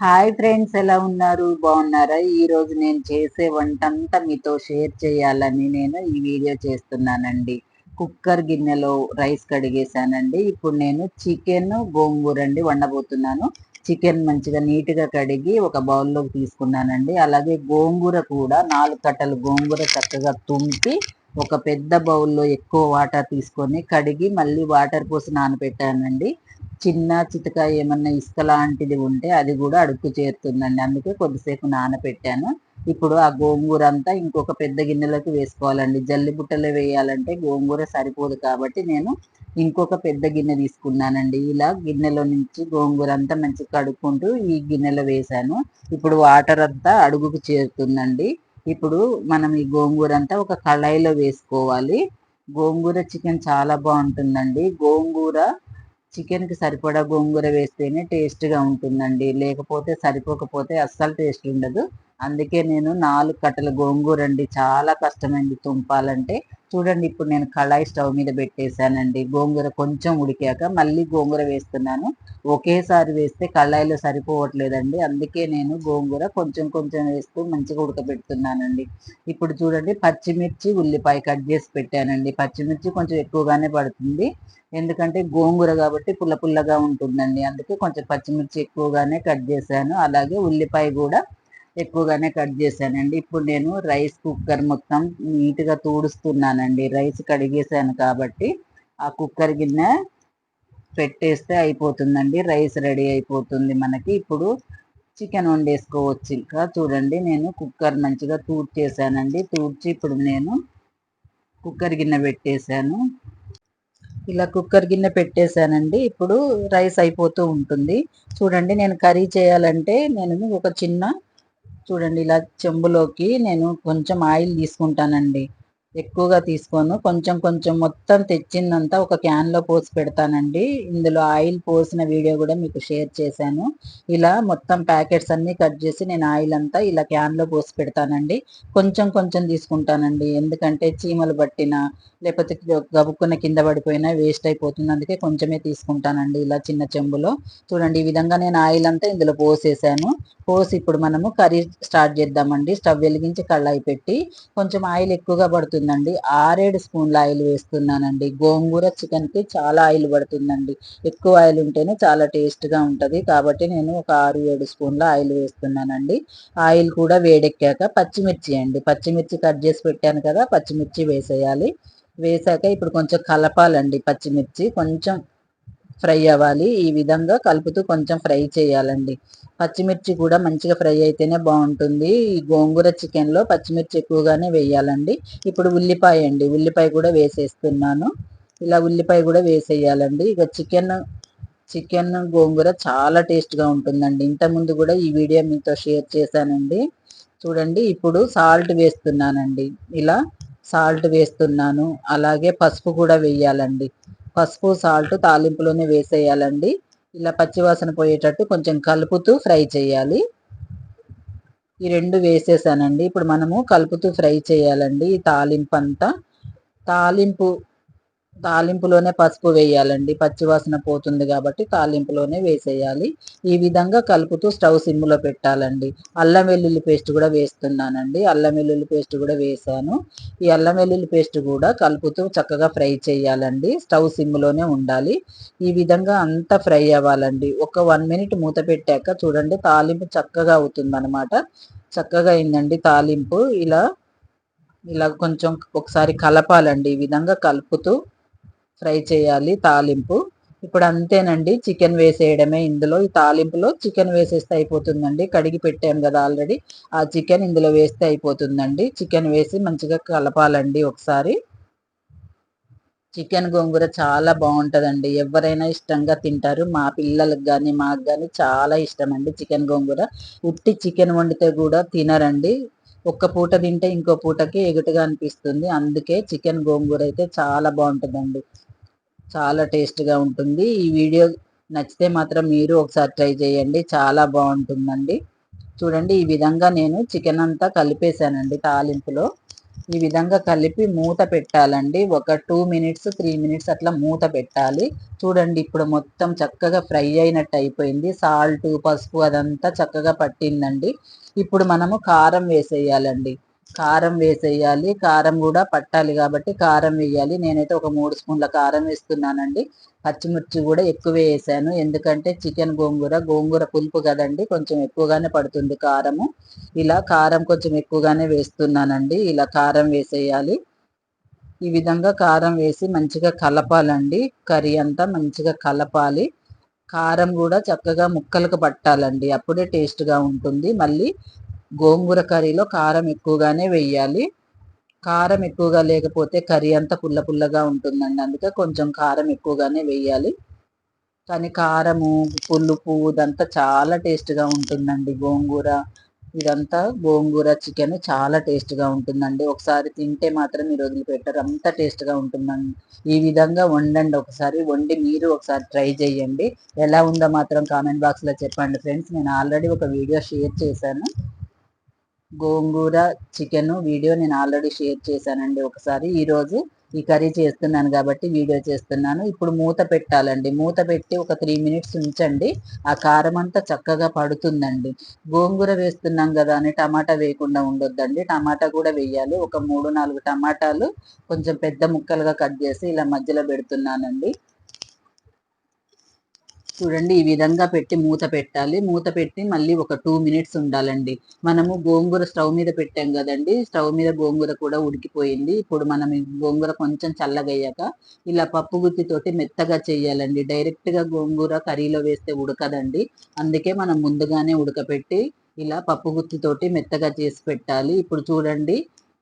Hi friends ఎలా ఉన్నారు? బాగున్నారా? ఈరోజు నేను చేసే వంట అంతా మీతో షేర్ చేయాలని నేను ఈ వీడియో చేస్తున్నానండి. కుక్కర్ గిన్నెలో రైస్ కడిగేసానండి ఇప్పుడు నేను చికెన్ గోంగూర అండి వండబోతున్నాను. చికెన్ మంచిగా నీట్గా కడిగి ఒక బౌల్లోకి తీసుకున్నానండి. అలాగే గోంగూర కూడా నాలుగు కట్టలు గోంగూర చక్కగా తుంపి ఒక పెద్ద బౌల్లో ఎక్కువ వాటర్ తీసుకొని కడిగి మళ్ళీ వాటర్ పోసి నానబెట్టానండి. చిన్న చితక ఏమన్నా ఇసుక లాంటిది ఉంటే అది కూడా అడుక్కు చేరుతుందండి. అందుకే కొద్దిసేపు నానపెట్టాను. ఇప్పుడు ఆ గోంగూర అంతా ఇంకొక పెద్ద గిన్నెలోకి వేసుకోవాలండి. జల్లి బుట్టలో వేయాలంటే గోంగూర సరిపోదు కాబట్టి నేను ఇంకొక పెద్ద గిన్నె తీసుకున్నానండి. ఇలా గిన్నెలో నుంచి గోంగూర అంతా మంచిగా కడుక్కుంటూ ఈ గిన్నెలో వేసాను ఇప్పుడు వాటర్ అంతా అడుగుకు చేరుతుందండి. ఇప్పుడు మనం ఈ గోంగూర అంతా ఒక కళాయిలో వేసుకోవాలి. గోంగూర చికెన్ చాలా బాగుంటుందండి. గోంగూర చికెన్కి సరిపడా గోంగూర వేస్తేనే టేస్ట్గా ఉంటుందండి. లేకపోతే సరిపోకపోతే అస్సలు టేస్ట్ ఉండదు. అందుకే నేను నాలుగు కట్టల గోంగూర అండి. చాలా కష్టమండి తుంపాలంటే. చూడండి ఇప్పుడు నేను కళాయి స్టవ్ మీద పెట్టేశానండి. గోంగూర కొంచెం ఉడికాక మళ్ళీ గోంగూర వేస్తున్నాను. ఒకేసారి వేస్తే కళాయిలో సరిపోవట్లేదండి. అందుకే నేను గోంగూర కొంచెం కొంచెం వేస్తూ మంచిగా ఉడకబెడుతున్నానండి. ఇప్పుడు చూడండి పచ్చిమిర్చి ఉల్లిపాయ కట్ చేసి పెట్టానండి. పచ్చిమిర్చి కొంచెం ఎక్కువగానే పడుతుంది. ఎందుకంటే గోంగూర కాబట్టి పుల్ల పుల్లగా ఉంటుందండి. అందుకే కొంచెం పచ్చిమిర్చి ఎక్కువగానే కట్ చేశాను. అలాగే ఉల్లిపాయ కూడా ఎక్కువగానే కట్ చేశానండి. ఇప్పుడు నేను రైస్ కుక్కర్ మొత్తం నీట్గా తూడుస్తున్నానండి. రైస్ కడిగేసాను కాబట్టి ఆ కుక్కర్ గిన్నె పెట్టేస్తే అయిపోతుందండి. రైస్ రెడీ అయిపోతుంది మనకి. ఇప్పుడు చికెన్ వండేసుకోవచ్చు ఇంకా. చూడండి నేను కుక్కర్ మంచిగా తూడ్చేసానండి. తూడ్చి ఇప్పుడు నేను కుక్కర్ గిన్నె పెట్టేశాను. ఇలా కుక్కర్ గిన్నె పెట్టేశానండి. ఇప్పుడు రైస్ అయిపోతూ ఉంటుంది. చూడండి నేను కర్రీ చేయాలంటే నేను ఒక చిన్న చూడండి ఇలా చెంబులోకి నేను కొంచెం ఆయిల్ తీసుకుంటానండి. ఎక్కువగా తీసుకోను. కొంచెం కొంచెం మొత్తం తెచ్చిందంతా ఒక క్యాన్లో పోసి పెడతానండి. ఇందులో ఆయిల్ పోసిన వీడియో కూడా మీకు షేర్ చేశాను. ఇలా మొత్తం ప్యాకెట్స్ అన్నీ కట్ చేసి నేను ఆయిల్ అంతా ఇలా క్యాన్లో పోసి పెడతానండి. కొంచెం కొంచెం తీసుకుంటానండి. ఎందుకంటే చీమలు పట్టిన లేకపోతే గబుక్కున్న కింద పడిపోయినా వేస్ట్ అయిపోతుంది. అందుకే కొంచెమే తీసుకుంటానండి ఇలా చిన్న చెంబులో. చూడండి ఈ విధంగా నేను ఆయిల్ అంతా ఇందులో పోసేసాను. పోసి ఇప్పుడు మనము కర్రీ స్టార్ట్ చేద్దామండి. స్టవ్ వెలిగించి కళ్ళాయి పెట్టి కొంచెం ఆయిల్ ఎక్కువగా పడుతుంది. పడుతుందండి. ఆరేడు స్పూన్ల ఆయిల్ వేస్తున్నానండి. గోంగూర చికెన్కి చాలా ఆయిల్ పడుతుందండి. ఎక్కువ ఆయిల్ ఉంటేనే చాలా టేస్ట్గా ఉంటుంది. కాబట్టి నేను ఒక ఆరు ఏడు స్పూన్ల ఆయిల్ వేస్తున్నానండి. ఆయిల్ కూడా వేడెక్కాక పచ్చిమిర్చి అండి. పచ్చిమిర్చి కట్ చేసి పెట్టాను కదా పచ్చిమిర్చి వేసేయాలి. వేసాక ఇప్పుడు కొంచెం కలపాలండి పచ్చిమిర్చి. కొంచెం ఫ్రై అవ్వాలి. ఈ విధంగా కలుపుతూ కొంచెం ఫ్రై చేయాలండి. పచ్చిమిర్చి కూడా మంచిగా ఫ్రై అయితేనే బాగుంటుంది. ఈ గోంగూర చికెన్లో పచ్చిమిర్చి ఎక్కువగానే వేయాలండి. ఇప్పుడు ఉల్లిపాయ అండి. ఉల్లిపాయ కూడా వేసేస్తున్నాను. ఇలా ఉల్లిపాయ కూడా వేసేయాలండి. ఇక చికెన్ చికెన్ గోంగూర చాలా టేస్ట్గా ఉంటుందండి. ఇంతకుముందు కూడా ఈ వీడియో మీతో షేర్ చేశానండి. చూడండి ఇప్పుడు సాల్ట్ వేస్తున్నానండి. ఇలా సాల్ట్ వేస్తున్నాను. అలాగే పసుపు కూడా వేయాలండి. పసుపు సాల్ట్ తాలింపులోనే వేసేయాలండి. ఇలా పచ్చివాసన పోయేటట్టు కొంచెం కలుపుతూ ఫ్రై చేయాలి. ఈ రెండు వేసేసానండి. ఇప్పుడు మనము కలుపుతూ ఫ్రై చేయాలండి ఈ తాలింపు అంతా తాలింపు తాలింపులోనే పసుపు వేయాలండి. పచ్చివాసన పోతుంది కాబట్టి తాలింపులోనే వేసేయాలి. ఈ విధంగా కలుపుతూ స్టవ్ సిమ్లో పెట్టాలండి. అల్లం వెల్లుల్లి పేస్ట్ కూడా వేస్తున్నానండి. అల్లం వెల్లుల్లి పేస్ట్ కూడా వేసాను. ఈ అల్లం వెల్లుల్లి పేస్ట్ కూడా కలుపుతూ చక్కగా ఫ్రై చేయాలండి. స్టవ్ సిమ్లోనే ఉండాలి. ఈ విధంగా అంతా ఫ్రై అవ్వాలండి. ఒక వన్ మినిట్ మూత పెట్టాక చూడండి తాలింపు చక్కగా అవుతుందనమాట చక్కగా అయిందండి తాలింపు. ఇలా ఇలా కొంచెం ఒకసారి కలపాలండి. ఈ విధంగా కలుపుతూ ఫ్రై చేయాలి తాలింపు. ఇప్పుడు అంతేనండి చికెన్ వేసేయడమే ఇందులో. ఈ తాలింపులో చికెన్ వేసేస్తే అయిపోతుందండి. కడిగి పెట్టాం కదా ఆల్రెడీ. ఆ చికెన్ ఇందులో వేస్తే అయిపోతుందండి. చికెన్ వేసి మంచిగా కలపాలండి ఒకసారి. చికెన్ గోంగూర చాలా బాగుంటుందండి. ఎవరైనా ఇష్టంగా తింటారు. మా పిల్లలకు కానీ మాకు కానీ చాలా ఇష్టం అండి చికెన్ గోంగూర. ఉట్టి చికెన్ వండితే కూడా తినరండి. ఒక్క పూట తింటే ఇంకో పూటకి ఎగుటుగా అనిపిస్తుంది. అందుకే చికెన్ గోంగూర అయితే చాలా బాగుంటుందండి. చాలా టేస్ట్గా ఉంటుంది. ఈ వీడియో నచ్చితే మాత్రం మీరు ఒకసారి ట్రై చేయండి. చాలా బాగుంటుందండి. చూడండి ఈ విధంగా నేను చికెన్ అంతా కలిపేశానండి తాలింపులో. ఈ విధంగా కలిపి మూత పెట్టాలండి. ఒక టూ మినిట్స్ త్రీ మినిట్స్ అట్లా మూత పెట్టాలి. చూడండి ఇప్పుడు మొత్తం చక్కగా ఫ్రై అయినట్టు అయిపోయింది. సాల్ట్ పసుపు అదంతా చక్కగా పట్టిందండి. ఇప్పుడు మనము కారం వేసేయాలండి. కారం వేసేయాలి. కారం కూడా పట్టాలి కాబట్టి కారం వేయాలి. నేనైతే ఒక మూడు స్పూన్ల కారం వేస్తున్నానండి. పచ్చిమిర్చి కూడా ఎక్కువ వేసాను. ఎందుకంటే చికెన్ గోంగూర గోంగూర పులుపు కదండి కొంచెం ఎక్కువగానే పడుతుంది కారము. ఇలా కారం కొంచెం ఎక్కువగానే వేస్తున్నానండి. ఇలా కారం వేసేయాలి. ఈ విధంగా కారం వేసి మంచిగా కలపాలండి. కర్రీ అంతా మంచిగా కలపాలి. కారం కూడా చక్కగా ముక్కలకు పట్టాలండి. అప్పుడే టేస్ట్గా ఉంటుంది. మళ్ళీ గోంగూర కర్రీలో కారం ఎక్కువగానే వేయాలి కారం ఎక్కువగా లేకపోతే కర్రీ అంతా పుల్ల పుల్లగా ఉంటుందండి. అందుకే కొంచెం కారం ఎక్కువగానే వేయాలి కానీ కారము పులుపు ఇదంతా చాలా టేస్ట్గా ఉంటుందండి గోంగూర. ఇదంతా గోంగూర చికెన్ చాలా టేస్ట్గా ఉంటుందండి. ఒకసారి తింటే మాత్రం మీరు వదిలిపెట్టరు. అంత టేస్ట్గా ఉంటుందండి. ఈ విధంగా వండండి ఒకసారి. వండి మీరు ఒకసారి ట్రై చేయండి. ఎలా ఉందో మాత్రం కామెంట్ బాక్స్లో చెప్పండి ఫ్రెండ్స్. నేను ఆల్రెడీ ఒక వీడియో షేర్ చేశాను. గోంగూర చికెన్ వీడియో నేను ఆల్రెడీ షేర్ చేశానండి ఒకసారి. ఈరోజు ఈ కర్రీ చేస్తున్నాను కాబట్టి వీడియో చేస్తున్నాను. ఇప్పుడు మూత పెట్టాలండి. మూత పెట్టి ఒక త్రీ మినిట్స్ ఉంచండి. ఆ కారం అంతా చక్కగా పడుతుందండి. గోంగూర వేస్తున్నాం కదా అని టమాటా వేయకుండా ఉండొద్దండి. టమాటా కూడా వేయాలి. ఒక మూడు నాలుగు టమాటాలు కొంచెం పెద్ద ముక్కలుగా కట్ చేసి ఇలా మధ్యలో పెడుతున్నానండి. చూడండి ఈ విధంగా పెట్టి మూత పెట్టాలి. మూత పెట్టి మళ్ళీ ఒక టూ మినిట్స్ ఉండాలండి. మనము గోంగూర స్టవ్ మీద పెట్టాం కదండి స్టవ్ మీద గోంగూర కూడా ఉడికిపోయింది. ఇప్పుడు మనం గోంగూర కొంచెం చల్లగయ్యాక ఇలా పప్పు గుత్తితోటి మెత్తగా చేయాలండి. డైరెక్ట్గా గోంగూర కర్రీలో వేస్తే ఉడకదండి. అందుకే మనం ముందుగానే ఉడకపెట్టి ఇలా పప్పు గుత్తితోటి మెత్తగా చేసి పెట్టాలి. ఇప్పుడు చూడండి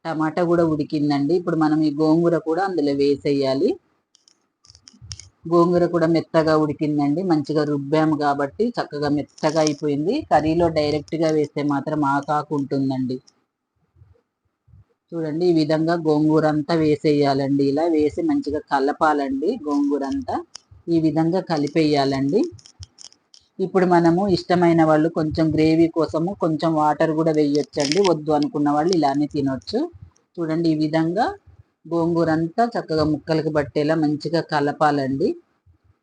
టమాటా కూడా ఉడికిందండి. ఇప్పుడు మనం ఈ గోంగూర కూడా అందులో వేసేయాలి. గోంగూర కూడా మెత్తగా ఉడికిందండి మంచిగా రుబ్బాము కాబట్టి చక్కగా మెత్తగా అయిపోయింది. కర్రీలో డైరెక్ట్గా వేస్తే మాత్రం ఆకాకు ఉంటుందండి. చూడండి ఈ విధంగా గోంగూర అంతా వేసేయాలండి. ఇలా వేసి మంచిగా కలపాలండి గోంగూర అంతా. ఈ విధంగా కలిపేయాలండి. ఇప్పుడు మనము ఇష్టమైన వాళ్ళు కొంచెం గ్రేవీ కోసము కొంచెం వాటర్ కూడా వేయొచ్చండి. వద్దు అనుకున్న వాళ్ళు ఇలానే తినొచ్చు. చూడండి ఈ విధంగా గోంగూర అంతా చక్కగా ముక్కలకు పట్టేలా మంచిగా కలపాలండి.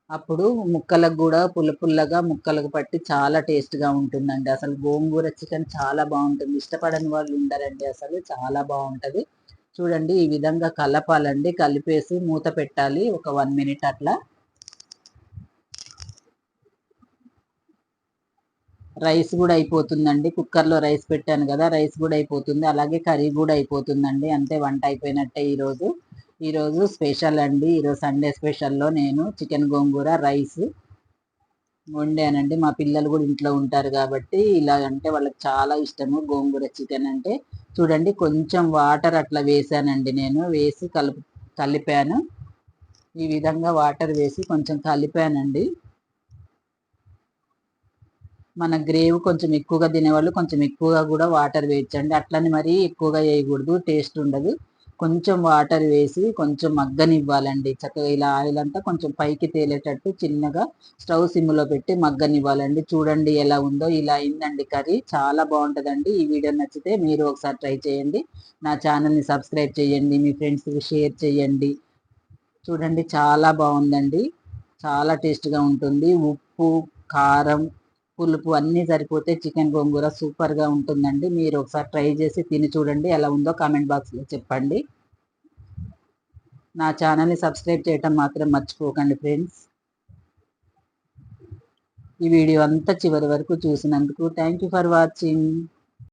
అప్పుడు ముక్కలకు కూడా పుల్ల పుల్లగా ముక్కలకు పట్టి చాలా టేస్ట్గా ఉంటుందండి. అసలు గోంగూర చికెన్ చాలా బాగుంటుంది. ఇష్టపడని వాళ్ళు ఉండరండి అసలు. చాలా బాగుంటుంది. చూడండి ఈ విధంగా కలపాలండి. కలిపేసి మూత పెట్టాలి. ఒక వన్ మినిట్ అట్లా. రైస్ కూడా అయిపోతుందండి. కుక్కర్లో రైస్ పెట్టాను కదా రైస్ కూడా అయిపోతుంది. అలాగే కర్రీ కూడా అయిపోతుందండి. అంతే వంట అయిపోయినట్టే ఈరోజు. ఈరోజు స్పెషల్ అండి. ఈరోజు సండే స్పెషల్లో నేను చికెన్ గోంగూర రైస్ వండానండి. మా పిల్లలు కూడా ఇంట్లో ఉంటారు కాబట్టి ఇలా అంటే వాళ్ళకి చాలా ఇష్టము గోంగూర చికెన్ అంటే. చూడండి కొంచెం వాటర్ అట్లా వేసానండి నేను. వేసి కలుపు కలిపాను. ఈ విధంగా వాటర్ వేసి కొంచెం కలిపానండి. మన గ్రేవ్ కొంచెం ఎక్కువగా తినేవాళ్ళు కొంచెం ఎక్కువగా కూడా వాటర్ వేయించండి అట్లని మరీ ఎక్కువగా వేయకూడదు. టేస్ట్ ఉండదు. కొంచెం వాటర్ వేసి కొంచెం మగ్గనివ్వాలండి. చక్కగా ఇలా ఆయిల్ అంతా కొంచెం పైకి తేలేటట్టు చిన్నగా స్టవ్ సిమ్లో పెట్టి మగ్గనివ్వాలండి. చూడండి ఎలా ఉందో. ఇలా అయిందండి కర్రీ. చాలా బాగుంటుందండి. ఈ వీడియో నచ్చితే మీరు ఒకసారి ట్రై చేయండి. నా ఛానల్ని సబ్స్క్రైబ్ చేయండి. మీ ఫ్రెండ్స్కి షేర్ చేయండి. చూడండి చాలా బాగుందండి. చాలా టేస్ట్గా ఉంటుంది. ఉప్పు కారం పులుపు అన్నీ సరిపోతే చికెన్ గోంగూర సూపర్గా ఉంటుందండి. మీరు ఒకసారి ట్రై చేసి తిని చూడండి. ఎలా ఉందో కామెంట్ బాక్స్లో చెప్పండి. నా ఛానల్ని సబ్స్క్రైబ్ చేయటం మాత్రం మర్చిపోకండి ఫ్రెండ్స్. ఈ వీడియో అంతా చివరి వరకు చూసినందుకు థ్యాంక్ ఫర్ వాచింగ్.